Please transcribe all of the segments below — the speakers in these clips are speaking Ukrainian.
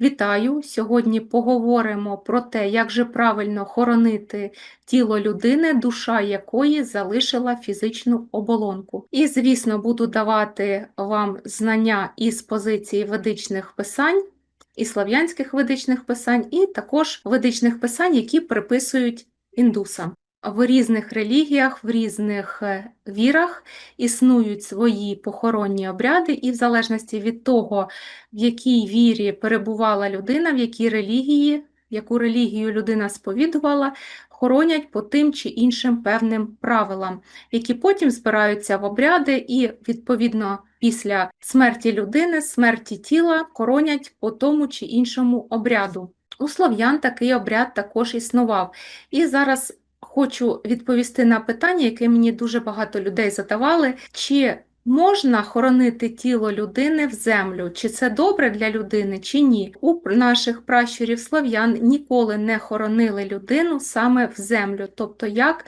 Вітаю! Сьогодні поговоримо про те, як же правильно хоронити тіло людини, душа якої залишила фізичну оболонку. І, звісно, буду давати вам знання із позиції ведичних писань, і слав'янських ведичних писань, і також ведичних писань, які приписують індусам. В різних релігіях, в різних е, вірах існують свої похоронні обряди, і в залежності від того, в якій вірі перебувала людина, в якій релігії, яку релігію людина сповідувала, хоронять по тим чи іншим певним правилам, які потім збираються в обряди, і, відповідно, після смерті людини, смерті тіла хоронять по тому чи іншому обряду. У слов'ян такий обряд також існував. І зараз хочу відповісти на питання, яке мені дуже багато людей задавали. Чи можна хоронити тіло людини в землю? Чи це добре для людини, чи ні? У наших пращурів слов'ян ніколи не хоронили людину саме в землю. Тобто, як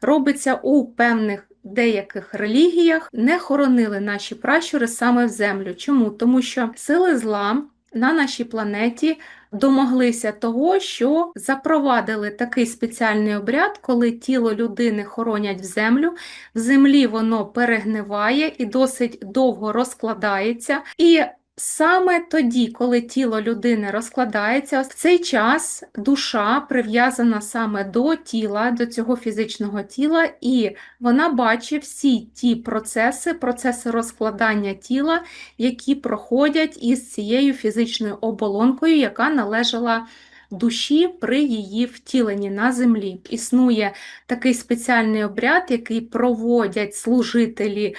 робиться у певних деяких релігіях, не хоронили наші пращури саме в землю. Чому? Тому що сили зла на нашій планеті домоглися того, що запровадили такий спеціальний обряд, коли тіло людини хоронять в землю, в землі воно перегниває і досить довго розкладається. І Саме тоді, коли тіло людини розкладається, в цей час душа прив'язана саме до тіла, до цього фізичного тіла, і вона бачить всі ті процеси, процеси розкладання тіла, які проходять із цією фізичною оболонкою, яка належала душі при її втіленні на землі. Існує такий спеціальний обряд, який проводять служителі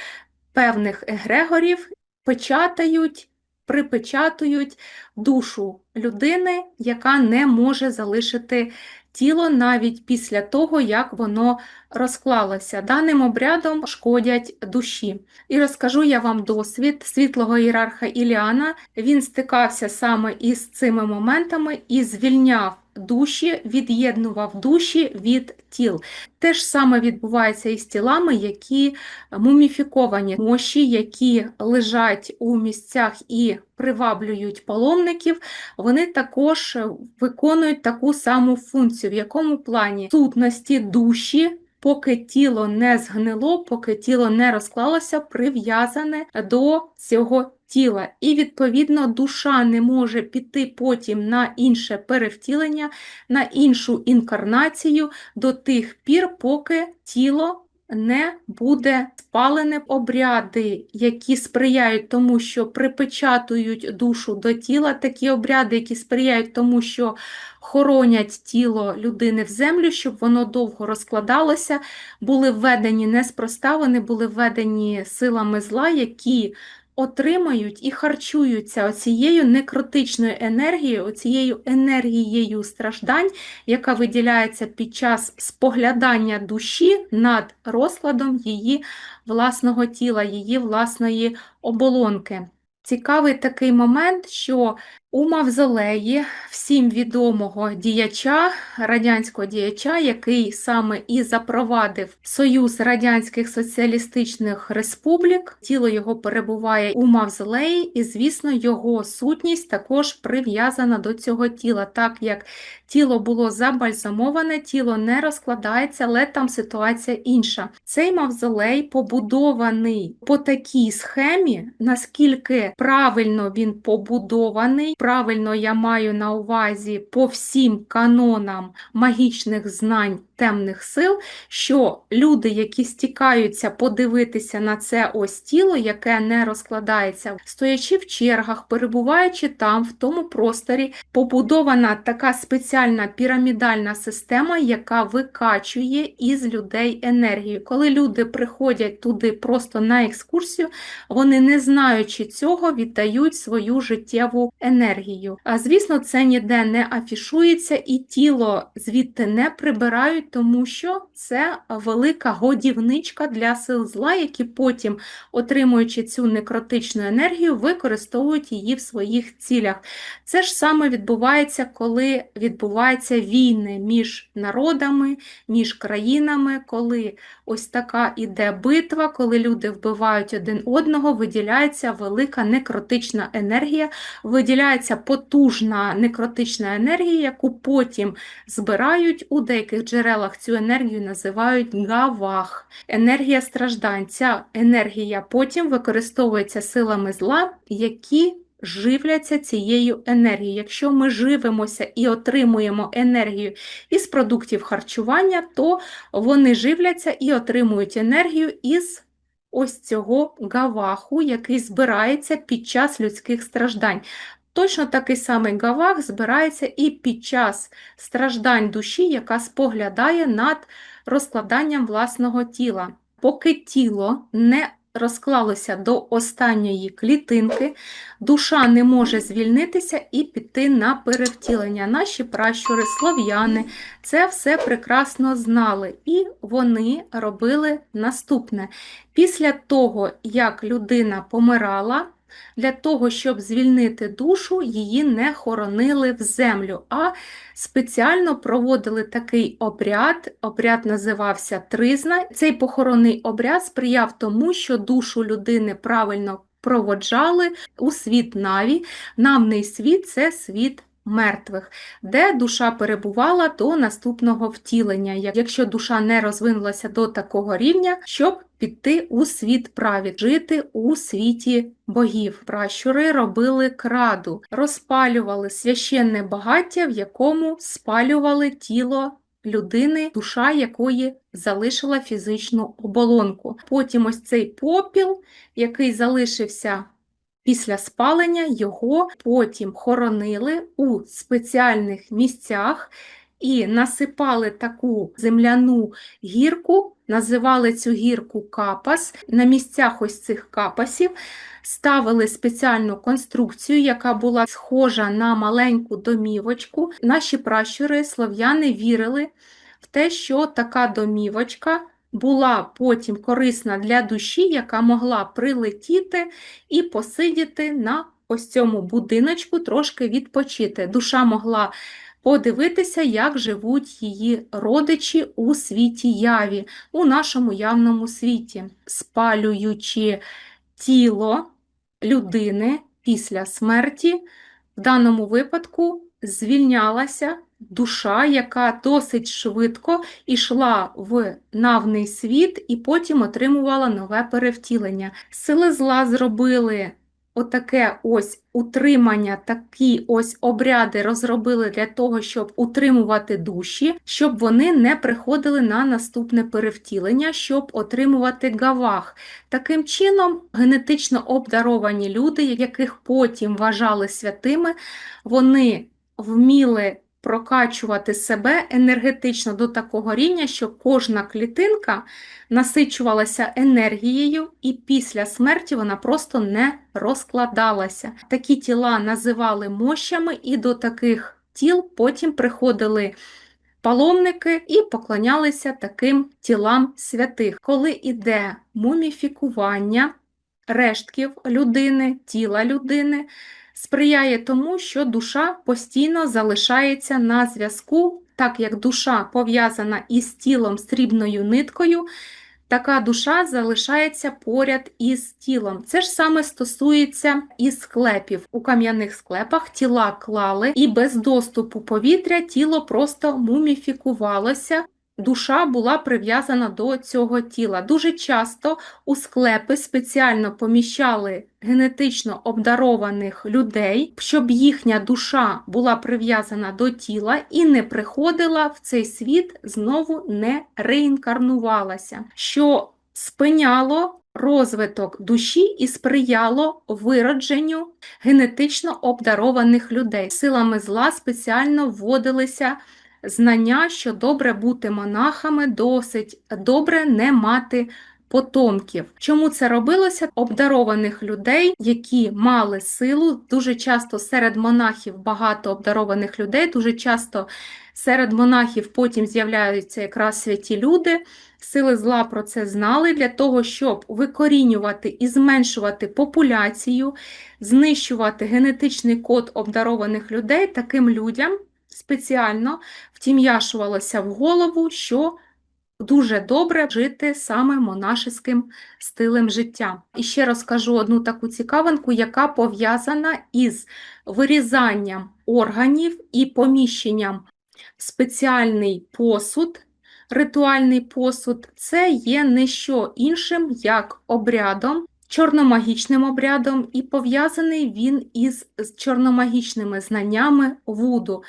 певних егрегорів, печатають припечатують душу людини, яка не може залишити тіло навіть після того, як воно розклалося. Даним обрядом шкодять душі. І розкажу я вам досвід світлого ієрарха Іліана. Він стикався саме із цими моментами і звільняв душі, від'єднував душі від тіл. Те ж саме відбувається із тілами, які муміфіковані мощі, які лежать у місцях і приваблюють паломників, вони також виконують таку саму функцію, в якому плані сутності душі. Поки тіло не згнило, поки тіло не розклалося, прив'язане до цього тіла. І, відповідно, душа не може піти потім на інше перевтілення, на іншу інкарнацію до тих пір, поки тіло не буде спалене обряди, які сприяють тому, що припечатують душу до тіла, такі обряди, які сприяють тому, що хоронять тіло людини в землю, щоб воно довго розкладалося, були введені неспроста, вони були введені силами зла, які отримають і харчуються оцією некротичною енергією, оцією енергією страждань, яка виділяється під час споглядання душі над розкладом її власного тіла, її власної оболонки. Цікавий такий момент, що у Мавзолеї всім відомого діяча, радянського діяча, який саме і запровадив Союз Радянських Соціалістичних Республік, тіло його перебуває у Мавзолеї, і, звісно, його сутність також прив'язана до цього тіла, так як тіло було забальзамоване, тіло не розкладається, але там ситуація інша. Цей мавзолей побудований по такій схемі, наскільки правильно він побудований правильно я маю на увазі по всім канонам магічних знань темних сил, що люди, які стікаються подивитися на це ось тіло, яке не розкладається, стоячи в чергах, перебуваючи там, в тому просторі, побудована така спеціальна пірамідальна система, яка викачує із людей енергію. Коли люди приходять туди просто на екскурсію, вони, не знаючи цього, віддають свою життєву енергію. А звісно, це ніде не афішується, і тіло звідти не прибирають тому що це велика годівничка для сил зла, які потім, отримуючи цю некротичну енергію, використовують її в своїх цілях. Це ж саме відбувається, коли відбуваються війни між народами, між країнами, коли ось така іде битва, коли люди вбивають один одного, виділяється велика некротична енергія, виділяється виділяється потужна некротична енергія, яку потім збирають у деяких джерелах. Цю енергію називають гавах, енергія страждань. Енергія потім використовується силами зла, які живляться цією енергією. Якщо ми живемося і отримуємо енергію із продуктів харчування, то вони живляться і отримують енергію із ось цього гаваху, який збирається під час людських страждань. Точно такий самий гавах збирається і під час страждань душі, яка споглядає над розкладанням власного тіла. Поки тіло не розклалося до останньої клітинки, душа не може звільнитися і піти на перевтілення. Наші пращури, слов'яни це все прекрасно знали, і вони робили наступне. Після того, як людина помирала, для того, щоб звільнити душу, її не хоронили в землю, а спеціально проводили такий обряд. Обряд називався Тризна. Цей похоронний обряд сприяв тому, що душу людини правильно проводжали у світ Наві. Навний світ це світ мертвих, де душа перебувала до наступного втілення, якщо душа не розвинулася до такого рівня, щоб піти у світ праві, жити у світі богів. Пращури робили краду, розпалювали священне багаття, в якому спалювали тіло. Людини, душа якої залишила фізичну оболонку. Потім ось цей попіл, який залишився Після спалення його потім хоронили у спеціальних місцях і насипали таку земляну гірку, називали цю гірку капас. На місцях ось цих капасів ставили спеціальну конструкцію, яка була схожа на маленьку домівочку. Наші пращури слов'яни вірили в те, що така домівочка була потім корисна для душі, яка могла прилетіти і посидіти на ось цьому будиночку, трошки відпочити. Душа могла подивитися, як живуть її родичі у світі яві, у нашому явному світі, спалюючи тіло людини після смерті, в даному випадку звільнялася душа, яка досить швидко йшла в навний світ і потім отримувала нове перевтілення. Сили зла зробили отаке ось утримання, такі ось обряди розробили для того, щоб утримувати душі, щоб вони не приходили на наступне перевтілення, щоб отримувати гавах. Таким чином, генетично обдаровані люди, яких потім вважали святими, вони вміли прокачувати себе енергетично до такого рівня, що кожна клітинка насичувалася енергією, і після смерті вона просто не розкладалася. Такі тіла називали мощами, і до таких тіл потім приходили. Паломники і поклонялися таким тілам святих. Коли іде муміфікування рештків людини, тіла людини, сприяє тому, що душа постійно залишається на зв'язку, так як душа пов'язана із тілом срібною ниткою. Така душа залишається поряд із тілом. Це ж саме стосується і склепів. У кам'яних склепах тіла клали, і без доступу повітря тіло просто муміфікувалося, душа була прив'язана до цього тіла. Дуже часто у склепи спеціально поміщали генетично обдарованих людей, щоб їхня душа була прив'язана до тіла і не приходила в цей світ, знову не реінкарнувалася, що спиняло. Розвиток душі і сприяло виродженню генетично обдарованих людей. Силами зла спеціально вводилися знання, що добре бути монахами, досить добре не мати потомків. Чому це робилося? Обдарованих людей, які мали силу, дуже часто серед монахів багато обдарованих людей, дуже часто серед монахів потім з'являються якраз святі люди. Сили зла про це знали для того, щоб викорінювати і зменшувати популяцію, знищувати генетичний код обдарованих людей таким людям спеціально втім'яшувалося в голову, що дуже добре жити саме монашеським стилем життя. І ще розкажу одну таку цікавинку, яка пов'язана із вирізанням органів і поміщенням в спеціальний посуд. Ритуальний посуд це є не що іншим, як обрядом, чорномагічним обрядом, і пов'язаний він із чорномагічними знаннями вуду.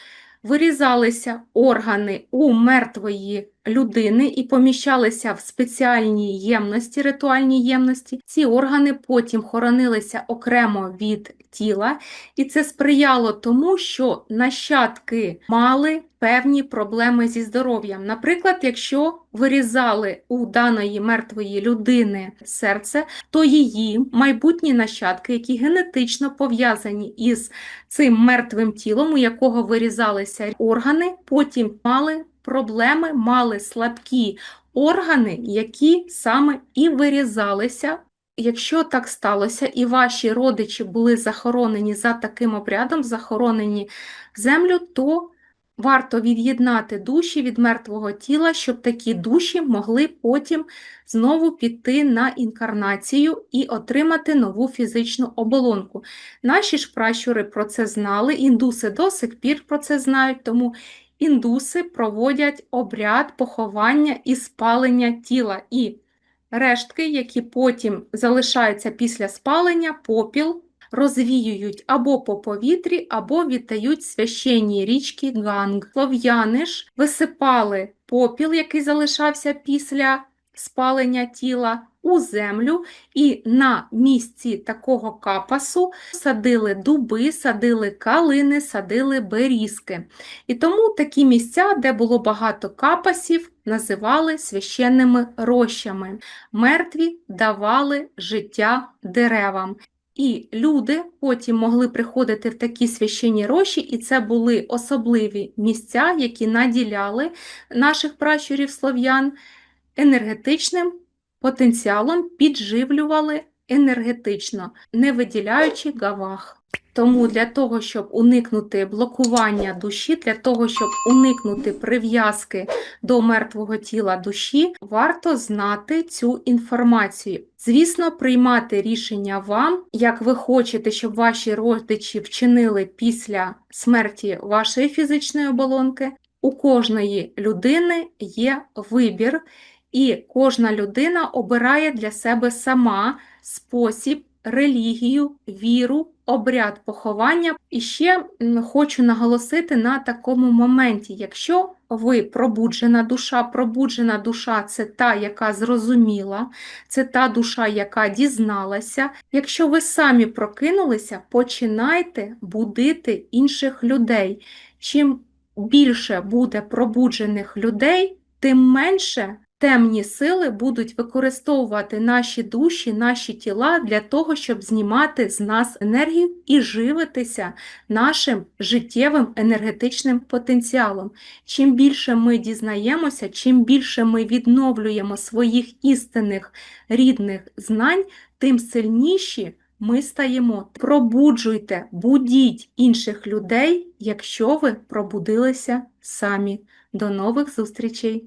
Вирізалися органи у мертвої людини і поміщалися в спеціальні ємності, ритуальні ємності. Ці органи потім хоронилися окремо від тіла, і це сприяло тому, що нащадки мали певні проблеми зі здоров'ям. Наприклад, якщо вирізали у даної мертвої людини серце, то її майбутні нащадки, які генетично пов'язані із цим мертвим тілом, у якого вирізалися органи, потім мали проблеми, мали слабкі органи, які саме і вирізалися. Якщо так сталося, і ваші родичі були захоронені за таким обрядом, захоронені в землю, то варто від'єднати душі від мертвого тіла, щоб такі душі могли потім знову піти на інкарнацію і отримати нову фізичну оболонку. Наші ж пращури про це знали, індуси до сих пір про це знають, тому індуси проводять обряд поховання і спалення тіла. І рештки, які потім залишаються після спалення, попіл розвіюють або по повітрі, або віддають священній річки Ганг. Слов'яни ж висипали попіл, який залишався після спалення тіла, у землю, і на місці такого капасу садили дуби, садили калини, садили берізки. І тому такі місця, де було багато капасів, називали священними рощами. Мертві давали життя деревам. І люди потім могли приходити в такі священні рощі, і це були особливі місця, які наділяли наших пращурів слов'ян енергетичним потенціалом, підживлювали енергетично, не виділяючи гавах. Тому для того, щоб уникнути блокування душі, для того, щоб уникнути прив'язки до мертвого тіла душі, варто знати цю інформацію. Звісно, приймати рішення вам, як ви хочете, щоб ваші родичі вчинили після смерті вашої фізичної оболонки. У кожної людини є вибір, і кожна людина обирає для себе сама спосіб, релігію, віру, обряд поховання. І ще хочу наголосити на такому моменті, якщо ви пробуджена душа, пробуджена душа це та, яка зрозуміла, це та душа, яка дізналася. Якщо ви самі прокинулися, починайте будити інших людей. Чим більше буде пробуджених людей, тим менше темні сили будуть використовувати наші душі, наші тіла для того, щоб знімати з нас енергію і живитися нашим життєвим енергетичним потенціалом. Чим більше ми дізнаємося, чим більше ми відновлюємо своїх істинних рідних знань, тим сильніші ми стаємо. Пробуджуйте, будіть інших людей, якщо ви пробудилися самі. До нових зустрічей!